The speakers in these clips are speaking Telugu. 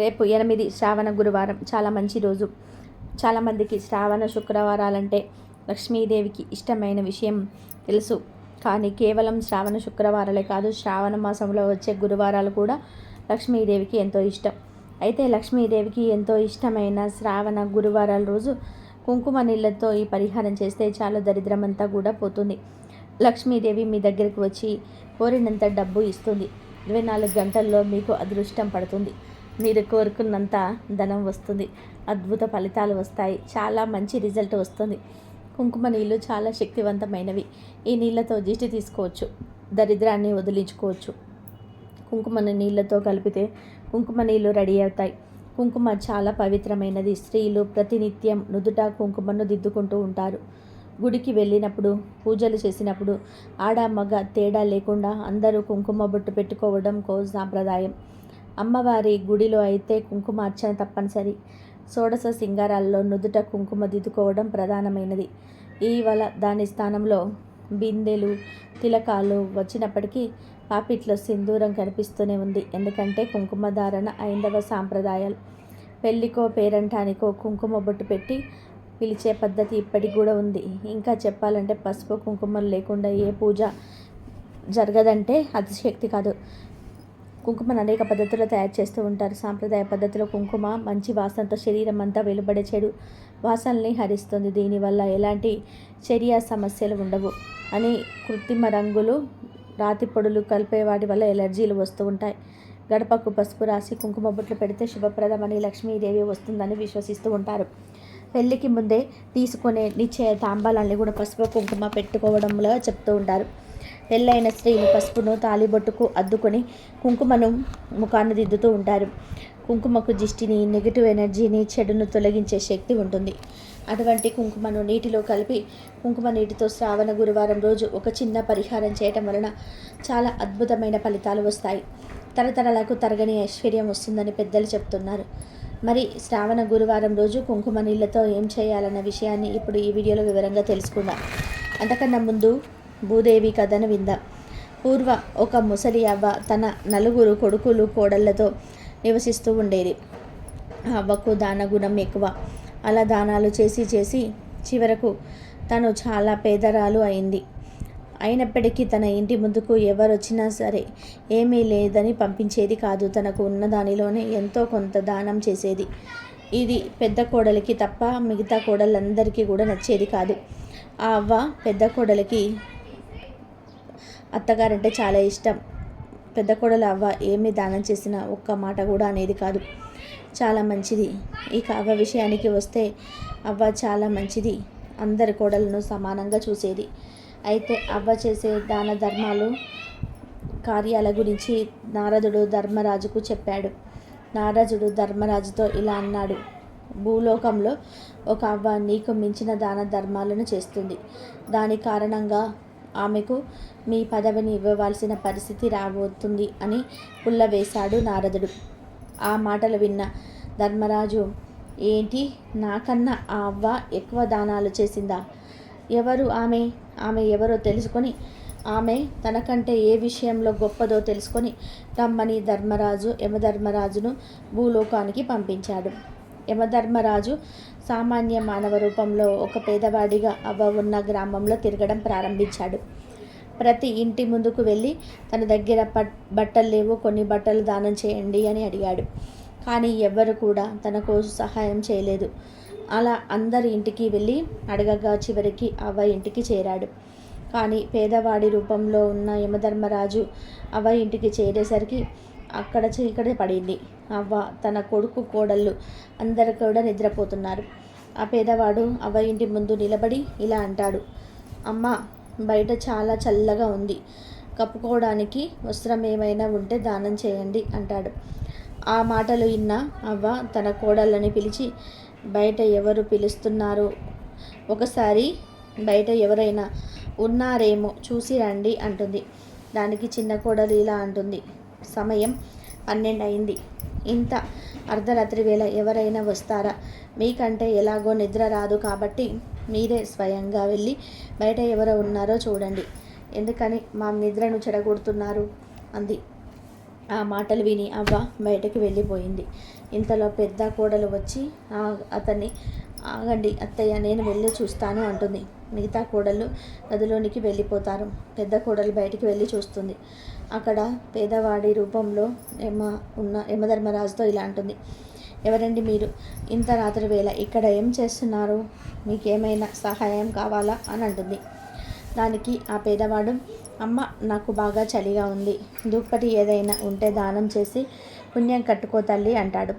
రేపు ఎనిమిది శ్రావణ గురువారం. చాలా మంచి రోజు. చాలామందికి శ్రావణ శుక్రవారాలంటే లక్ష్మీదేవికి ఇష్టమైన విషయం తెలుసు. కానీ కేవలం శ్రావణ శుక్రవారాలే కాదు శ్రావణ మాసంలో వచ్చే గురువారాలు కూడా లక్ష్మీదేవికి ఎంతో ఇష్టం. అయితే లక్ష్మీదేవికి ఎంతో ఇష్టమైన శ్రావణ గురువారాల రోజు కుంకుమ నీళ్ళతో ఈ పరిహారం చేస్తే చాలా దరిద్రమంతా కూడా పోతుంది. లక్ష్మీదేవి మీ దగ్గరకు వచ్చి కోరినంత డబ్బు ఇస్తుంది. ఇరవై నాలుగు గంటల్లో మీకు అదృష్టం పడుతుంది. మీరు కోరుకున్నంత ధనం వస్తుంది. అద్భుత ఫలితాలు వస్తాయి. చాలా మంచి రిజల్ట్ వస్తుంది. కుంకుమ నీళ్ళు చాలా శక్తివంతమైనవి. ఈ నీళ్ళతో దిష్టి తీసుకోవచ్చు. దరిద్రాన్ని వదిలించుకోవచ్చు. కుంకుమ నీళ్ళతో కలిపితే కుంకుమ నీళ్ళు రెడీ అవుతాయి. కుంకుమ చాలా పవిత్రమైనది. స్త్రీలు ప్రతినిత్యం నుదుట కుంకుమను దిద్దుకుంటూ ఉంటారు. గుడికి వెళ్ళినప్పుడు పూజలు చేసినప్పుడు ఆడ మగ తేడా లేకుండా అందరూ కుంకుమ బొట్టు పెట్టుకోవడం కో సాంప్రదాయం. అమ్మవారి గుడిలో అయితే కుంకుమ అర్చన తప్పనిసరి. షోడశ సింగారాల్లో నుదుట కుంకుమ దిద్దుకోవడం ప్రధానమైనది. ఈవల దాని స్థానంలో బిందెలు తిలకాలు వచ్చినప్పటికీ పాపిట్లో సింధూరం కనిపిస్తూనే ఉంది. ఎందుకంటే కుంకుమ ధారణ ఐందవ సాంప్రదాయాలు. పెళ్ళికో పేరంటానికో కుంకుమ బొట్టు పెట్టి పిలిచే పద్ధతి ఇప్పటికి కూడా ఉంది. ఇంకా చెప్పాలంటే పసుపు కుంకుమలు లేకుండా ఏ పూజ జరగదంటే అతిశక్తి కాదు. కుంకుమను అనేక పద్ధతుల్లో తయారు చేస్తూ ఉంటారు. సాంప్రదాయ పద్ధతిలో కుంకుమ మంచి వాసనతో శరీరం అంతా వెలువడే చెడు వాసనల్ని హరిస్తుంది. దీనివల్ల ఎలాంటి చర్య సమస్యలు ఉండవు అని కృత్రిమ రంగులు రాతి పొడులు కలిపే వాటి వల్ల ఎలర్జీలు వస్తూ ఉంటాయి. గడపకు పసుపు రాసి కుంకుమ బొట్లు పెడితే శుభప్రదమని లక్ష్మీదేవి వస్తుందని విశ్వసిస్తూ ఉంటారు. పెళ్ళికి ముందే తీసుకునే నిశ్చయ తాంబాలన్నీ కూడా పసుపు కుంకుమ పెట్టుకోవడంలో చెప్తూ ఉంటారు. పెళ్ళైన స్త్రీలు పసుపును తాలిబొట్టుకు అద్దుకొని కుంకుమను ముఖాన్ని దిద్దుతూ ఉంటారు. కుంకుమకు దిష్టిని నెగిటివ్ ఎనర్జీని చెడును తొలగించే శక్తి ఉంటుంది. అటువంటి కుంకుమను నీటిలో కలిపి కుంకుమ నీటితో శ్రావణ గురువారం రోజు ఒక చిన్న పరిహారం చేయటం వలన చాలా అద్భుతమైన ఫలితాలు వస్తాయి. తరతరాలకు తరగని ఐశ్వర్యం వస్తుందని పెద్దలు చెప్తున్నారు. మరి శ్రావణ గురువారం రోజు కుంకుమ నీళ్ళతో ఏం చేయాలన్న విషయాన్ని ఇప్పుడు ఈ వీడియోలో వివరంగా తెలుసుకుందాం. అంతకన్నా ముందు భూదేవి కథను విందాం. పూర్వ ఒక ముసలి అవ్వ తన నలుగురు కొడుకులు కోడళ్ళతో నివసిస్తూ ఉండేది. ఆ అవ్వకు దాన గుణం ఎక్కువ. అలా దానాలు చేసి చేసి చివరకు తను చాలా పేదరాలు అయింది. అయినప్పటికీ తన ఇంటి ముందుకు ఎవరు వచ్చినా సరే ఏమీ లేదని పంపించేది కాదు. తనకు ఉన్న దానిలోనే ఎంతో కొంత దానం చేసేది. ఇది పెద్ద కోడలికి తప్ప మిగతా కోడలందరికీ కూడా నచ్చేది కాదు. ఆ అవ్వ పెద్ద కోడలికి అత్తగారంటే చాలా ఇష్టం. పెద్ద కోడలు అవ్వ ఏమి దానం చేసినా ఒక్క మాట కూడా అనేది కాదు. చాలా మంచిది. ఇక అవ్వ విషయానికి వస్తే అవ్వ చాలా మంచిది. అందరి కోడలను సమానంగా చూసేది. అయితే అవ్వ చేసే దాన ధర్మాలు కార్యాల గురించి నారదుడు ధర్మరాజుకు చెప్పాడు. నారదుడు ధర్మరాజుతో ఇలా అన్నాడు. భూలోకంలో ఒక అవ్వ నీకు మించిన దాన ధర్మాలను చేస్తుంది. దాని కారణంగా ఆమెకు మీ పదవిని ఇవ్వవలసిన పరిస్థితి రాబోతుంది అని పుల్లవేశాడు నారదుడు. ఆ మాటలు విన్న ధర్మరాజు ఏంటి? నాకన్నా ఆ అవ్వ ఎక్కువ దానాలు చేసిందా? ఎవరు ఆమె? ఆమె ఎవరో తెలుసుకొని ఆమె తనకంటే ఏ విషయంలో గొప్పదో తెలుసుకొని రమ్మని ధర్మరాజు యమధర్మరాజును భూలోకానికి పంపించాడు. యమధర్మరాజు సామాన్య మానవ రూపంలో ఒక పేదవాడిగా అవ్వ ఉన్న గ్రామంలో తిరగడం ప్రారంభించాడు. ప్రతి ఇంటి ముందుకు వెళ్ళి తన దగ్గర బట్టలు లేవు కొన్ని బట్టలు దానం చేయండి అని అడిగాడు. కానీ ఎవ్వరు కూడా తనకు సహాయం చేయలేదు. అలా అందరి ఇంటికి వెళ్ళి అడగగా చివరికి అవ్వ ఇంటికి చేరాడు. కానీ పేదవాడి రూపంలో ఉన్న యమధర్మరాజు అవ్వ ఇంటికి చేరేసరికి అక్కడ చీకటి పడింది. అవ్వ తన కొడుకు కోడళ్ళు అందరు కూడా నిద్రపోతున్నారు. ఆ పేదవాడు అవ్వ ఇంటి ముందు నిలబడి ఇలా అంటాడు అమ్మ బయట చాలా చల్లగా ఉంది. కప్పుకోవడానికి వస్త్రం ఏమైనా ఉంటే దానం చేయండి అంటాడు. ఆ మాటలు విన్న అవ్వ తన కోడళ్ళని పిలిచి బయట ఎవరు పిలుస్తున్నారు? ఒకసారి బయట ఎవరైనా ఉన్నారేమో చూసి రండి అంటుంది. దానికి చిన్న కోడలు ఇలా అంటుంది సమయం పన్నెండు అయింది ఇంత అర్ధరాత్రి వేళ ఎవరైనా వస్తారా? మీకంటే ఎలాగో నిద్ర రాదు కాబట్టి మీరే స్వయంగా వెళ్ళి బయట ఎవరో ఉన్నారో చూడండి. ఎందుకని మా నిద్రను చెడగొడుతున్నారు? అంది. ఆ మాటలు విని అవ్వ బయటకు వెళ్ళిపోయింది. ఇంతలో పెద్ద కోడలు వచ్చి అతన్ని ఆగండి అత్తయ్య నేను వెళ్ళి చూస్తాను అంటుంది. మిగతా కోడళ్ళు గదిలోనికి వెళ్ళిపోతారు. పెద్ద కోడలు బయటికి వెళ్ళి చూస్తుంది. అక్కడ పేదవాడి రూపంలో యమ ఉన్న యమధర్మరాజుతో ఇలా అంటుంది. ఎవరండి మీరు? ఇంత రాత్రి వేళ ఇక్కడ ఏం చేస్తున్నారు? మీకేమైనా సహాయం కావాలా? అని అంటుంది. దానికి ఆ పేదవాడు అమ్మ నాకు బాగా చలిగా ఉంది. దుప్పటి ఏదైనా ఉంటే దానం చేసి పుణ్యం కట్టుకో తల్లి అంటాడు.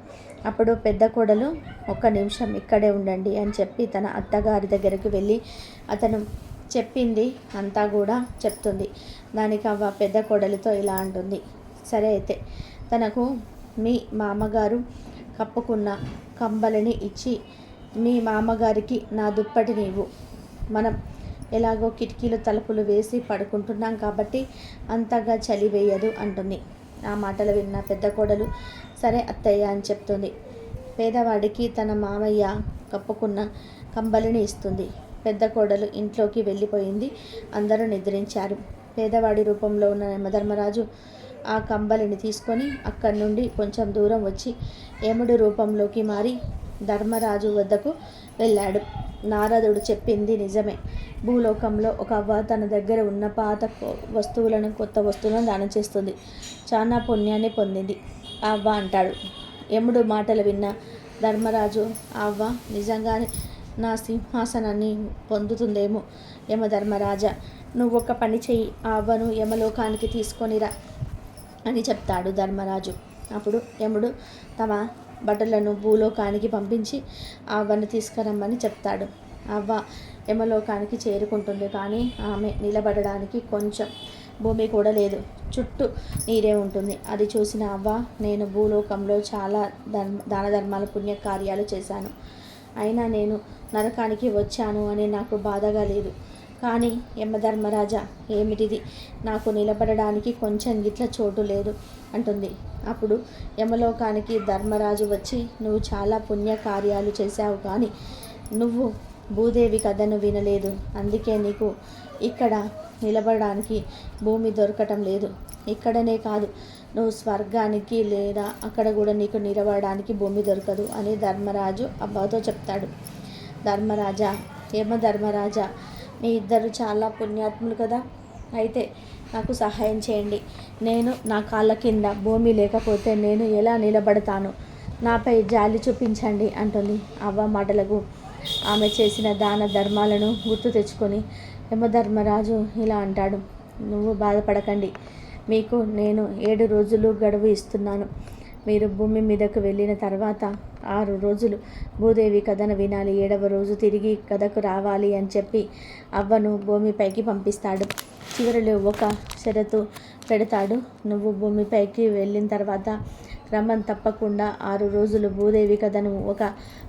అప్పుడు పెద్ద కోడలు ఒక్క నిమిషం ఇక్కడే ఉండండి అని చెప్పి తన అత్తగారి దగ్గరికి వెళ్ళి అతను చెప్పింది అంతా కూడా చెప్తుంది. దానికి అవ్వ పెద్ద కోడలితో ఇలా అంటుంది. సరే అయితే తనకు మీ మామగారు కప్పుకున్న కంబలిని ఇచ్చి మీ మామగారికి నా దుప్పటిని ఇవ్వు మనం ఎలాగో కిటికీలు తలుపులు వేసి పడుకుంటున్నాం కాబట్టి అంతగా చలి వేయదు అంటుంది. ఆ మాటలు విన్న పెద్ద కోడలు సరే అత్తయ్య అని చెప్తుంది. పేదవాడికి తన మామయ్య కప్పుకున్న కంబలిని ఇస్తుంది. పెద్ద కోడలు ఇంట్లోకి వెళ్ళిపోయింది. అందరూ నిద్రించారు. పేదవాడి రూపంలో ఉన్న యమధర్మరాజు ఆ కంబలిని తీసుకొని అక్కడి నుండి కొంచెం దూరం వచ్చి యముడి రూపంలోకి మారి ధర్మరాజు వద్దకు వెళ్ళాడు. నారదుడు చెప్పింది నిజమే. భూలోకంలో ఒక అవ్వ తన దగ్గర ఉన్న పాత వస్తువులను కొత్త వస్తువులను దానం చేస్తుంది. చాలా పుణ్యాన్ని పొందింది. ఆ అవ్వ అంటాడు. యముడు మాటలు విన్న ధర్మరాజు ఆ అవ్వ నిజంగానే నా సింహాసనాన్ని పొందుతుందేమో యమధర్మరాజా. నువ్వు ఒక పని చెయ్యి ఆ అవ్వను యమలోకానికి తీసుకొనిరా అని చెప్తాడు ధర్మరాజు. అప్పుడు యముడు తమ బట్టలను భూలోకానికి పంపించి ఆ అవ్వను తీసుకురమ్మని చెప్తాడు. అవ్వ యమలోకానికి చేరుకుంటుంది కానీ ఆమె నిలబడడానికి కొంచెం భూమి కూడా లేదు. చుట్టూ నీరే ఉంటుంది. అది చూసిన అవ్వ నేను భూలోకంలో చాలా ధర్మ దాన ధర్మాలు పుణ్య కార్యాలు చేశాను. అయినా నేను నరకానికి వచ్చాను అని నాకు బాధగా లేదు. కానీ యమధర్మరాజా ఏమిటిది? నాకు నిలబడడానికి కొంచెం గిట్ల చోటు లేదు అంటుంది. అప్పుడు యమలోకానికి ధర్మరాజు వచ్చి నువ్వు చాలా పుణ్య కార్యాలు చేశావు కానీ నువ్వు భూదేవి కథను వినలేదు. అందుకే నీకు ఇక్కడ నిలబడడానికి భూమి దొరకటం లేదు. ఇక్కడనే కాదు నువ్వు స్వర్గానికి లేదా అక్కడ కూడా నీకు నిలబడడానికి భూమి దొరకదు అని ధర్మరాజు అబ్బాతో చెప్తాడు. ధర్మరాజా యమ ధర్మరాజా మీ ఇద్దరు చాలా పుణ్యాత్ములు కదా. అయితే నాకు సహాయం చేయండి. నేను నా కాళ్ళ కింద భూమి లేకపోతే నేను ఎలా నిలబడతాను? నాపై జాలి చూపించండి అంటుంది అవ్వ మాటలకు. ఆమె చేసిన దాన ధర్మాలను గుర్తు తెచ్చుకొని యమధర్మరాజు ఇలా అంటాడు నువ్వు బాధపడకండి. మీకు నేను ఏడు రోజులు గడువు ఇస్తున్నాను. మీరు భూమి మీదకు వెళ్ళిన తర్వాత ఆరు రోజులు భూదేవి కథను వినాలి. ఏడవ రోజు తిరిగి కథకు రావాలి అని చెప్పి అవ్వను భూమిపైకి పంపిస్తాడు. చివరిలో ఒక షరతు పెడతాడు. నువ్వు భూమిపైకి వెళ్ళిన తర్వాత క్రమం తప్పకుండా ఆరు రోజులు భూదేవి కథను ఒక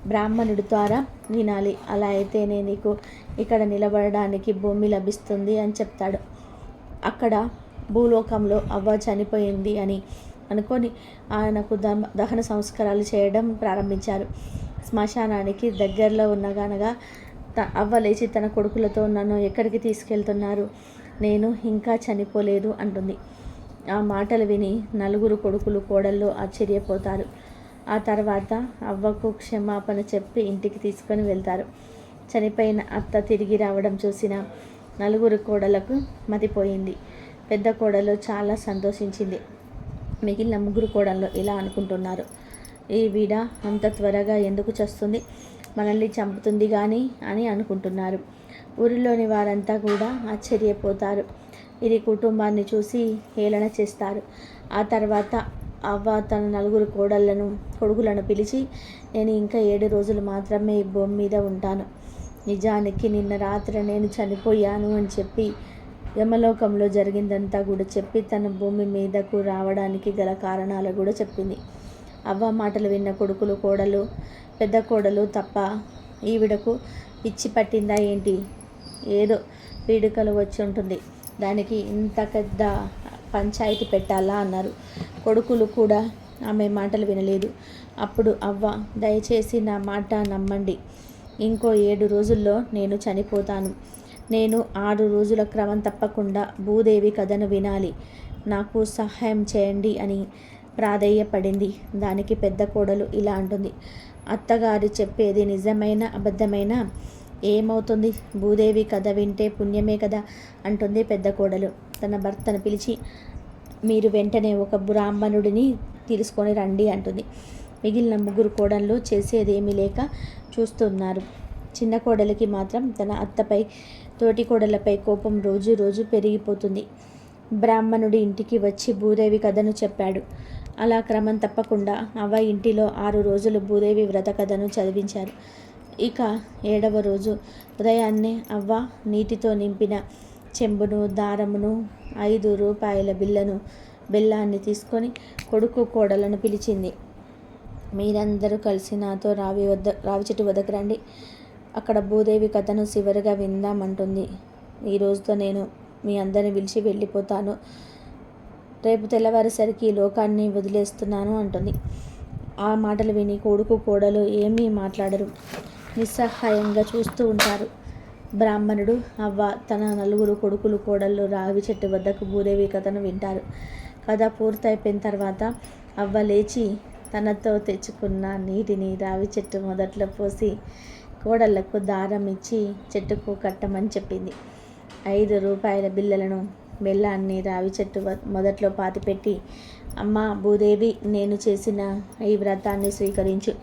బ్రాహ్మణుడి ద్వారా వినాలి. అలా అయితేనే నీకు ఇక్కడ నిలబడడానికి భూమి లభిస్తుంది అని చెప్తాడు. అక్కడ భూలోకంలో అవ్వ చనిపోయింది అని అనుకొని ఆయనకు దహన సంస్కారాలు చేయడం ప్రారంభించారు. శ్మశానానికి దగ్గరలో ఉన్నగానగా త అవ్వ లేచి తన కొడుకులతో నన్ను ఎక్కడికి తీసుకెళ్తున్నారు? నేను ఇంకా చనిపోలేదు అంటుంది. ఆ మాటలు విని నలుగురు కొడుకులు కోడళ్ళు ఆశ్చర్యపోతారు. ఆ తర్వాత అవ్వకు క్షమాపణ చెప్పి ఇంటికి తీసుకొని వెళ్తారు. చనిపోయిన అత్త తిరిగి రావడం చూసిన నలుగురు కోడలకు మతిపోయింది. పెద్ద కోడలు చాలా సంతోషించింది. మిగిలిన ముగ్గురు కోడళ్ళు ఇలా అనుకుంటున్నారు. ఈ వీడ అంత త్వరగా ఎందుకు చస్తుంది? మనల్ని చంపుతుంది కానీ అని అనుకుంటున్నారు. ఊరిలోని వారంతా కూడా ఆశ్చర్యపోతారు. ఇది కుటుంబాన్ని చూసి హేళన చేస్తారు. ఆ తర్వాత అవ్వ తన నలుగురు కోడళ్ళను కొడుకులను పిలిచి నేను ఇంకా ఏడు రోజులు మాత్రమే ఈ భూమి మీద ఉంటాను. నిజానికి నిన్న రాత్రి నేను చనిపోయాను అని చెప్పి యమలోకంలో జరిగిందంతా కూడా చెప్పి తన భూమి మీదకు రావడానికి గల కారణాలు కూడా చెప్పింది. అవ్వ మాటలు విన్న కొడుకులు కోడలు పెద్ద కోడలు తప్ప ఈవిడకు పిచ్చి పట్టిందా ఏంటి? ఏదో పీడికలు వచ్చి ఉంటుంది. దానికి ఇంత పెద్ద పంచాయతీ పెట్టాలా అన్నారు. కొడుకులు కూడా ఆమె మాటలు వినలేదు. అప్పుడు అవ్వ దయచేసి నా మాట నమ్మండి. ఇంకో ఏడు రోజుల్లో నేను చనిపోతాను. నేను ఆరు రోజుల క్రమం తప్పకుండా భూదేవి కథను వినాలి. నాకు సహాయం చేయండి అని ప్రాధేయపడింది. దానికి పెద్ద కోడలు ఇలా అంటుంది. అత్తగారు చెప్పేది నిజమైన అబద్ధమైన? ఏమవుతుంది? భూదేవి కథ వింటే పుణ్యమే కదా? అంటుంది పెద్ద కోడలు. తన భర్తను పిలిచి మీరు వెంటనే ఒక బ్రాహ్మణుడిని తీసుకొని రండి అంటుంది. మిగిలిన ముగ్గురు కోడళ్ళు చేసేదేమీ లేక చూస్తున్నారు. చిన్న కోడలికి మాత్రం తన అత్తపై తోటి కోడలపై కోపం రోజు రోజు పెరిగిపోతుంది. బ్రాహ్మణుడి ఇంటికి వచ్చి భూదేవి కథను చెప్పాడు. అలా క్రమం తప్పకుండా అవ్వ ఇంటిలో ఆరు రోజులు భూదేవి వ్రత కథను చదివించారు. ఇక ఏడవ రోజు ఉదయాన్నే అవ్వ నీటితో నింపిన చెంబును దారమును ఐదు రూపాయల బిల్లను బిల్లాన్ని తీసుకొని కొడుకు కోడలను పిలిచింది. మీరందరూ కలిసి నాతో రావి వద్ద రావి చెట్టు వద్దకు రండి. అక్కడ భూదేవి కథను చివరిగా విందామంటుంది. ఈ రోజుతో నేను మీ అందరిని పిలిచి వెళ్ళిపోతాను. రేపు తెల్లవారేసరికి ఈ లోకాన్ని వదిలేస్తున్నాను అంటుంది. ఆ మాటలు విని కొడుకు కోడలు ఏమీ మాట్లాడరు. నిస్సహాయంగా చూస్తూ ఉంటారు. బ్రాహ్మణుడు అవ్వ తన నలుగురు కొడుకులు కోడళ్ళు రావి చెట్టు వద్దకు భూదేవి కథను వింటారు. కథ పూర్తయిపోయిన తర్వాత అవ్వ లేచి తనతో తెచ్చుకున్న నీటిని రావి చెట్టు మొదట్లో పోసి కోడళ్ళకు దారం ఇచ్చి చెట్టుకు కట్టమని చెప్పింది. ఐదు రూపాయల బిల్లలను బెల్లాన్ని రావి చెట్టు మొదట్లో పాతిపెట్టి అమ్మ భూదేవి నేను చేసిన ఈ వ్రతాన్ని స్వీకరించు.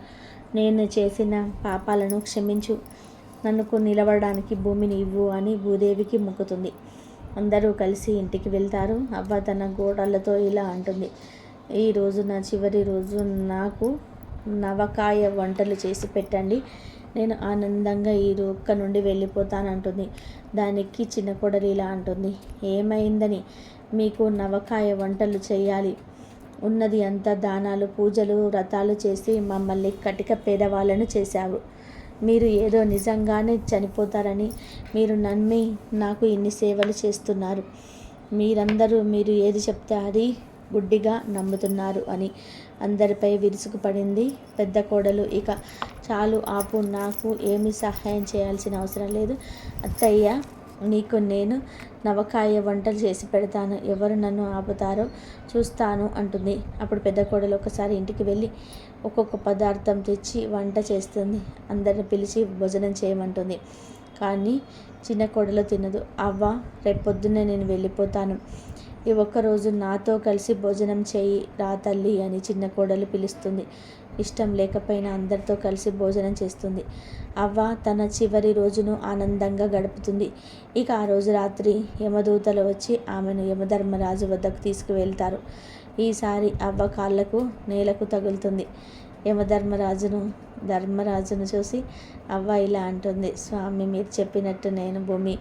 నేను చేసిన పాపాలను క్షమించు. నన్నుకు నిలబడడానికి భూమిని ఇవ్వు అని భూదేవికి మొక్కుతుంది. అందరూ కలిసి ఇంటికి వెళ్తారు. అవ్వ తన గోడలతో ఇలా అంటుంది. ఈ రోజు నా చివరి రోజు. నాకు నవకాయ వంటలు చేసి పెట్టండి. నేను ఆనందంగా ఈ రొక్క నుండి వెళ్ళిపోతానంటుంది. దానికి చిన్న కొడలి ఇలా అంటుంది. ఏమైందని? మీకు నవకాయ వంటలు చేయాలి. ఉన్నది అంతా దానాలు పూజలు వ్రతాలు చేసి మమ్మల్ని కటిక పేదవాళ్ళను చేశావు మీరు ఏదో నిజంగానే చనిపోతారని మీరు నమ్మి నాకు ఇన్ని సేవలు చేస్తున్నారు. మీరందరూ మీరు ఏది చెప్తే అది గుడ్డిగా నమ్ముతున్నారు అని అందరిపై విరుసుకుపడింది. పెద్ద కోడలు ఇక చాలు ఆపు నాకు ఏమి సహాయం చేయాల్సిన అవసరం లేదు. అత్తయ్య నీకు నేను నవకాయ వంటలు చేసి పెడతాను. ఎవరు నన్ను ఆపుతారో చూస్తాను అంటుంది. అప్పుడు పెద్ద కోడలు ఒకసారి ఇంటికి వెళ్ళి ఒక్కొక్క పదార్థం తెచ్చి వంట చేస్తుంది. అందరిని పిలిచి భోజనం చేయమంటుంది. కానీ చిన్న కోడలు తినదు. అవ్వ రేపొద్దున్నే నేను వెళ్ళిపోతాను. ఈ ఒక్కరోజు నాతో కలిసి భోజనం చేయి రా తల్లి అని చిన్న కోడలు పిలుస్తుంది. ఇష్టం లేకపోయినా అందరితో కలిసి భోజనం చేస్తుంది. అవ్వ తన చివరి రోజును ఆనందంగా గడుపుతుంది. ఇక ఆ రోజు రాత్రి యమదూతలు వచ్చి ఆమెను యమధర్మరాజు వద్దకు తీసుకువెళ్తారు. ఈసారి అవ్వ కాళ్ళకు నేలకు తగులుతుంది. యమధర్మరాజును ధర్మరాజును చూసి అవ్వ ఇలా అంటుంది. స్వామి మీరు చెప్పినట్టు నేను భూమి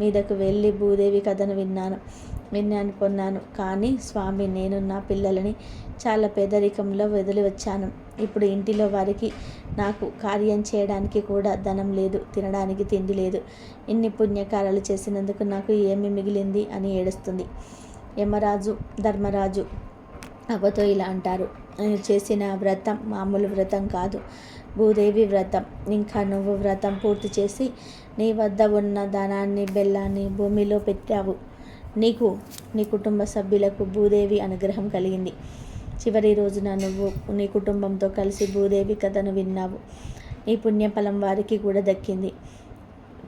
మీదకు వెళ్ళి భూదేవి కథను విన్నాను. విన్నాను పొందాను కానీ స్వామి నేను నా పిల్లలని చాలా పేదరికంలో వదిలి వచ్చాను ఇప్పుడు ఇంటిలో వారికి నాకు కార్యం చేయడానికి కూడా ధనం లేదు తినడానికి తిండి లేదు. ఇన్ని పుణ్యకారాలు చేసినందుకు నాకు ఏమి మిగిలింది అని ఏడుస్తుంది. యమరాజు ధర్మరాజు అవ్వతో ఇలా అంటారు. చేసిన వ్రతం మామూలు వ్రతం కాదు భూదేవి వ్రతం. ఇంకా నువ్వు వ్రతం పూర్తి చేసి నీ వద్ద ఉన్న ధనాన్ని బెల్లాన్ని భూమిలో పెట్టావు. నీకు నీ కుటుంబ సభ్యులకు భూదేవి అనుగ్రహం కలిగింది. చివరి రోజున నువ్వు నీ కుటుంబంతో కలిసి భూదేవి కథను విన్నావు. నీ పుణ్యఫలం వారికి కూడా దక్కింది.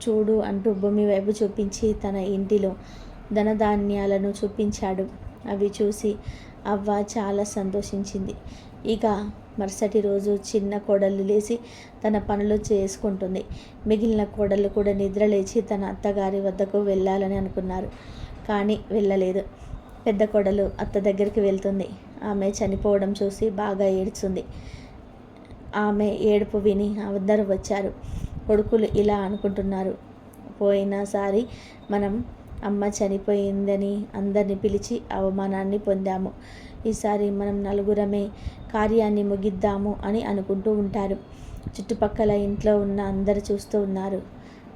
చూడు అంటూ భూమి వైపు చూపించి తన ఇంటిలో ధనధాన్యాలను చూపించాడు. అవి చూసి అవ్వ చాలా సంతోషించింది. ఇక మరుసటి రోజు చిన్న కోడలు లేచి తన పనులు చేసుకుంటుంది. మిగిలిన కోడలు కూడా నిద్ర లేచి తన అత్తగారి వద్దకు వెళ్ళాలని అనుకున్నారు. కానీ వెళ్ళలేదు. పెద్ద కొడలు అత్త దగ్గరికి వెళ్తుంది. ఆమె చనిపోవడం చూసి బాగా ఏడ్చుంది. ఆమె ఏడుపు విని అందరూ వచ్చారు. కొడుకులు ఇలా అనుకుంటున్నారు. పోయినసారి మనం అమ్మ చనిపోయిందని అందరిని పిలిచి అవమానాన్ని పొందాము. ఈసారి మనం నలుగురమే కార్యాన్ని ముగిద్దాము అని అనుకుంటూ ఉంటారు. చుట్టుపక్కల ఇంట్లో ఉన్న అందరు చూస్తూ ఉన్నారు.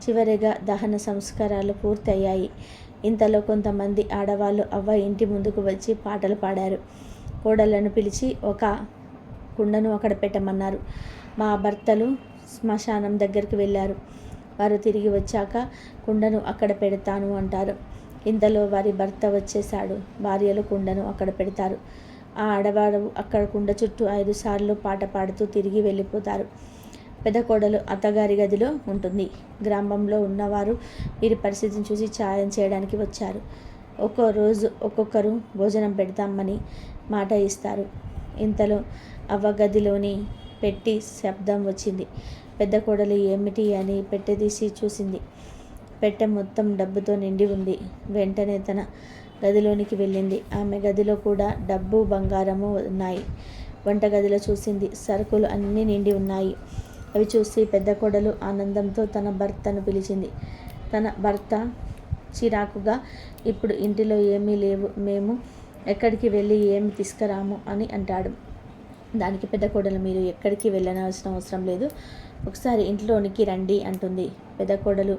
చివరిగా దహన సంస్కారాలు పూర్తయ్యాయి. ఇంతలో కొంతమంది ఆడవాళ్ళు అవ్వ ఇంటి ముందుకు వచ్చి పాటలు పాడారు. కోడళ్ళను పిలిచి ఒక కుండను అక్కడ పెట్టమన్నారు. మా భర్తలు శ్మశానం దగ్గరికి వెళ్ళారు. వారు తిరిగి వచ్చాక కుండను అక్కడ పెడతాను అంటారు. ఇంతలో వారి భర్త వచ్చేశాడు. భార్యలు కుండను అక్కడ పెడతారు. ఆ ఆడవారు అక్కడ కుండ చుట్టూ ఐదు సార్లు పాట పాడుతూ తిరిగి వెళ్ళిపోతారు. పెద్ద కోడలు అత్తగారి గదిలో ఉంటుంది. గ్రామంలో ఉన్నవారు వీరి పరిస్థితిని చూసి సాయం చేయడానికి వచ్చారు. ఒక్కో రోజు ఒక్కొక్కరు భోజనం పెడతామని మాట ఇస్తారు. ఇంతలో అవ్వ గదిలోని పెట్టి శబ్దం వచ్చింది. పెద్ద కోడలు ఏమిటి అని పెట్టె తీసి చూసింది. పెట్టె మొత్తం డబ్బుతో నిండి ఉంది. వెంటనే తన గదిలోనికి వెళ్ళింది. ఆమె గదిలో కూడా డబ్బు బంగారము ఉన్నాయి. వంటగదిలో చూసింది. సరుకులు అన్నీ నిండి ఉన్నాయి. అవి చూసి పెద్ద కోడలు ఆనందంతో తన భర్తను పిలిచింది. తన భర్త చిరాకుగా ఇప్పుడు ఇంటిలో ఏమీ లేవు మేము ఎక్కడికి వెళ్ళి ఏమి తీసుకురాము అని అంటాడు. దానికి పెద్ద కోడలు మీరు ఎక్కడికి వెళ్ళనవలసిన అవసరం లేదు. ఒకసారి ఇంట్లోనికి రండి అంటుంది. పెద్ద కోడలు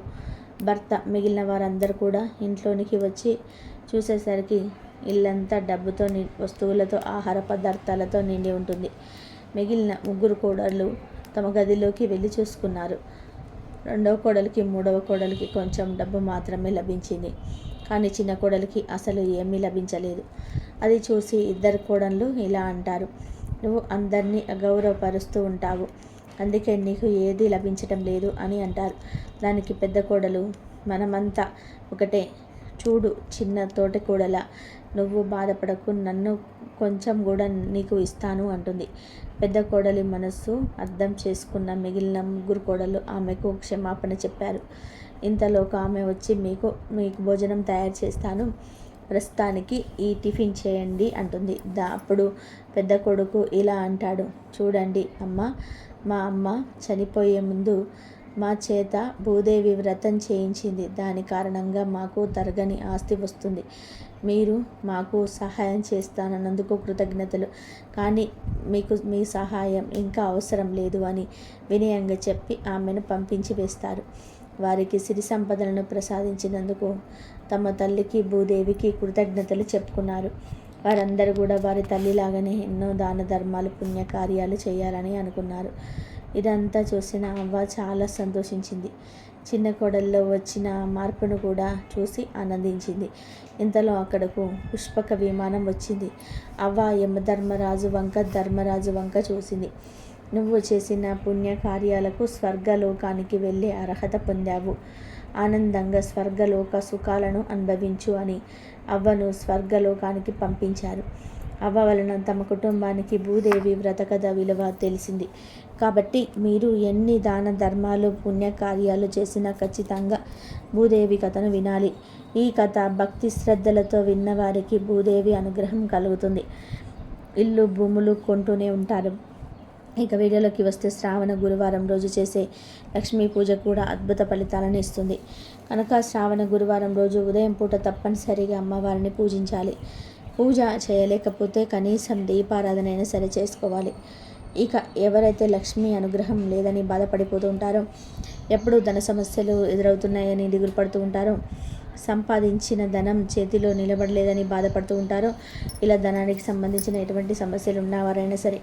భర్త మిగిలిన వారందరూ కూడా ఇంట్లోనికి వచ్చి చూసేసరికి ఇల్లంతా డబ్బుతో ని వస్తువులతో ఆహార పదార్థాలతో నిండి ఉంటుంది. మిగిలిన ముగ్గురు కోడళ్ళు తమ గదిలోకి వెళ్ళి చూసుకున్నారు. రెండవ కోడలికి మూడవ కోడలికి కొంచెం డబ్బు మాత్రమే లభించింది. కానీ చిన్న కోడలికి అసలు ఏమీ లభించలేదు. అది చూసి ఇద్దరు కోడళ్ళు ఇలా అంటారు. నువ్వు అందరినీ అగౌరవపరుస్తూ ఉంటావు. అందుకే నీకు ఏది లభించటం లేదు అని అంటారు. దానికి పెద్ద కోడలు మనమంతా ఒకటే. చూడు చిన్న తోట కూడల నువ్వు బాధపడకు నన్ను కొంచెం కూడా నీకు ఇస్తాను అంటుంది. పెద్ద కోడలి మనస్సు అర్థం చేసుకున్న మిగిలిన ముగ్గురు కోడలు ఆమెకు క్షమాపణ చెప్పారు. ఇంతలోకి ఆమె వచ్చి మీకు మీకు భోజనం తయారు చేస్తాను. ప్రస్తుతానికి ఈ టిఫిన్ చేయండి అంటుంది. దా అప్పుడు పెద్ద కొడుకు ఇలా అంటాడు. చూడండి అమ్మ మా అమ్మ చనిపోయే ముందు మా చేత భూదేవి వ్రతం చేయించింది. దాని కారణంగా మాకు తరగని ఆస్తి వస్తుంది. మీరు మాకు సహాయం చేస్తానన్నందుకు కృతజ్ఞతలు. కానీ మీకు మీ సహాయం ఇంకా అవసరం లేదు అని వినయంగా చెప్పి ఆమెను పంపించి వేస్తారు. వారికి సిరి సంపదలను ప్రసాదించినందుకు తమ తల్లికి భూదేవికి కృతజ్ఞతలు చెప్పుకున్నారు. వారందరూ కూడా వారి తల్లిలాగానే ఎన్నో దాన ధర్మాలు పుణ్యకార్యాలు చేయాలని అనుకున్నారు. ఇదంతా చూసిన అవ్వ చాలా సంతోషించింది. చిన్న కోడల్లో వచ్చిన మార్పును కూడా చూసి ఆనందించింది. ఇంతలో అక్కడకు పుష్పక విమానం వచ్చింది. అవ్వ యమధర్మరాజు వంక ధర్మరాజు వంక చూసింది. నువ్వు చేసిన పుణ్యకార్యాలకు స్వర్గలోకానికి వెళ్ళే అర్హత పొందావు. ఆనందంగా స్వర్గలోక సుఖాలను అనుభవించు అని అవ్వను స్వర్గలోకానికి పంపించారు. అవ్వ వలన తమ కుటుంబానికి భూదేవి వ్రతకథ విలువ తెలిసింది. కాబట్టి మీరు ఎన్ని దాన ధర్మాలు పుణ్యకార్యాలు చేసినా ఖచ్చితంగా భూదేవి కథను వినాలి. ఈ కథ భక్తి శ్రద్ధలతో విన్నవారికి భూదేవి అనుగ్రహం కలుగుతుంది. ఇల్లు భూములు కొంటూనే ఉంటారు. ఇక వీడియోలోకి వస్తే శ్రావణ గురువారం రోజు చేసే లక్ష్మీ పూజ కూడా అద్భుత ఫలితాలను ఇస్తుంది. కనుక శ్రావణ గురువారం రోజు ఉదయం పూట తప్పనిసరిగా అమ్మవారిని పూజించాలి. పూజ చేయలేకపోతే కనీసం దీపారాధన అయినా సరే చేసుకోవాలి. ఇక ఎవరైతే లక్ష్మీ అనుగ్రహం లేదని బాధపడిపోతూ ఉంటారో ఎప్పుడు ధన సమస్యలు ఎదురవుతున్నాయని దిగులు పడుతూ ఉంటారో సంపాదించిన ధనం చేతిలో నిలబడలేదని బాధపడుతూ ఉంటారో ఇలా ధనానికి సంబంధించిన ఎటువంటి సమస్యలు ఉన్నవారైనా సరే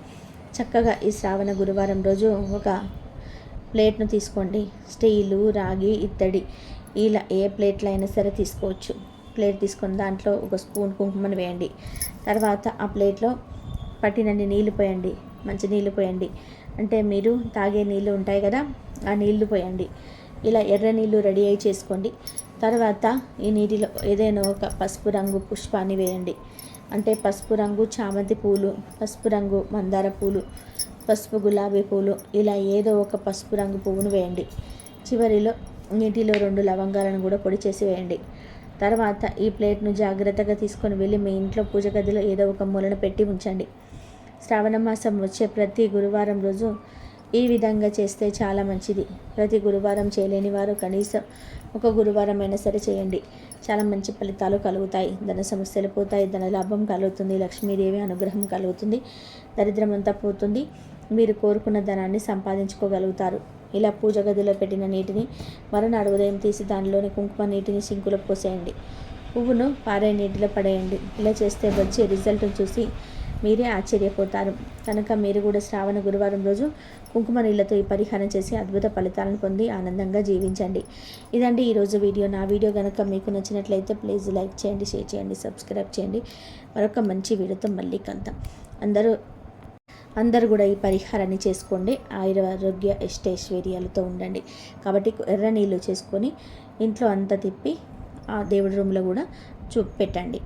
చక్కగా ఈ శ్రావణ గురువారం రోజు ఒక ప్లేట్ను తీసుకోండి. స్టీలు రాగి ఇత్తడి ఇలా ఏ ప్లేట్లు అయినా సరే తీసుకోవచ్చు. ప్లేట్ తీసుకొని దాంట్లో ఒక స్పూన్ కుంకుమను వేయండి. తర్వాత ఆ ప్లేట్లో పట్టినన్ని నీళ్ళు పోయండి. మంచి నీళ్ళు పోయండి. అంటే మీరు తాగే నీళ్ళు ఉంటాయి కదా ఆ నీళ్ళు పోయండి. ఇలా ఎర్ర నీళ్ళు రెడీ అయి చేసుకోండి. తర్వాత ఈ నీటిలో ఏదైనా ఒక పసుపు రంగు పుష్పాన్ని వేయండి. అంటే పసుపు రంగు చామంతి పూలు పసుపు రంగు మందార పూలు పసుపు గులాబీ పూలు ఇలా ఏదో ఒక పసుపు రంగు పువ్వును వేయండి. చివరిలో నీటిలో రెండు లవంగాలను కూడా పొడి చేసి వేయండి. తర్వాత ఈ ప్లేట్ను జాగ్రత్తగా తీసుకొని వెళ్ళి మీ ఇంట్లో పూజ గదిలో ఏదో ఒక మూలన పెట్టి ఉంచండి. శ్రావణ మాసం వచ్చే ప్రతి గురువారం రోజు ఈ విధంగా చేస్తే చాలా మంచిది. ప్రతి గురువారం చేయలేని వారు కనీసం ఒక గురువారం అయినా సరే చేయండి. చాలా మంచి ఫలితాలు కలుగుతాయి. ధన సమస్యలు పోతాయి. ధన లాభం కలుగుతుంది. లక్ష్మీదేవి అనుగ్రహం కలుగుతుంది. దరిద్రం అంతా పోతుంది. మీరు కోరుకున్న ధనాన్ని సంపాదించుకోగలుగుతారు. ఇలా పూజ గదిలో పెట్టిన నీటిని మరునాడు ఉదయం తీసి దానిలోని కుంకుమ నీటిని సింకులో పోసేయండి. పువ్వును పారే నీటిలో పడేయండి. ఇలా చేస్తే వచ్చే రిజల్ట్ చూసి మీరే ఆశ్చర్యపోతారు. కనుక మీరు కూడా శ్రావణ గురువారం రోజు కుంకుమ నీళ్ళతో ఈ పరిహారం చేసి అద్భుత ఫలితాలను పొంది ఆనందంగా జీవించండి. ఇదండి ఈరోజు వీడియో. నా వీడియో కనుక మీకు నచ్చినట్లయితే ప్లీజ్ లైక్ చేయండి షేర్ చేయండి సబ్స్క్రైబ్ చేయండి. మరొక మంచి వీడియోతో మళ్ళీ కలుద్దాం. అందరూ అందరు కూడా ఈ పరిహారాన్ని చేసుకోండి. ఆయురారోగ్య ఇష్టైశ్వర్యాలతో ఉండండి. కాబట్టి ఎర్ర నీళ్ళు చేసుకొని ఇంట్లో అంతా తిప్పి ఆ దేవుడి రూమ్లో కూడా చూ పెట్టండి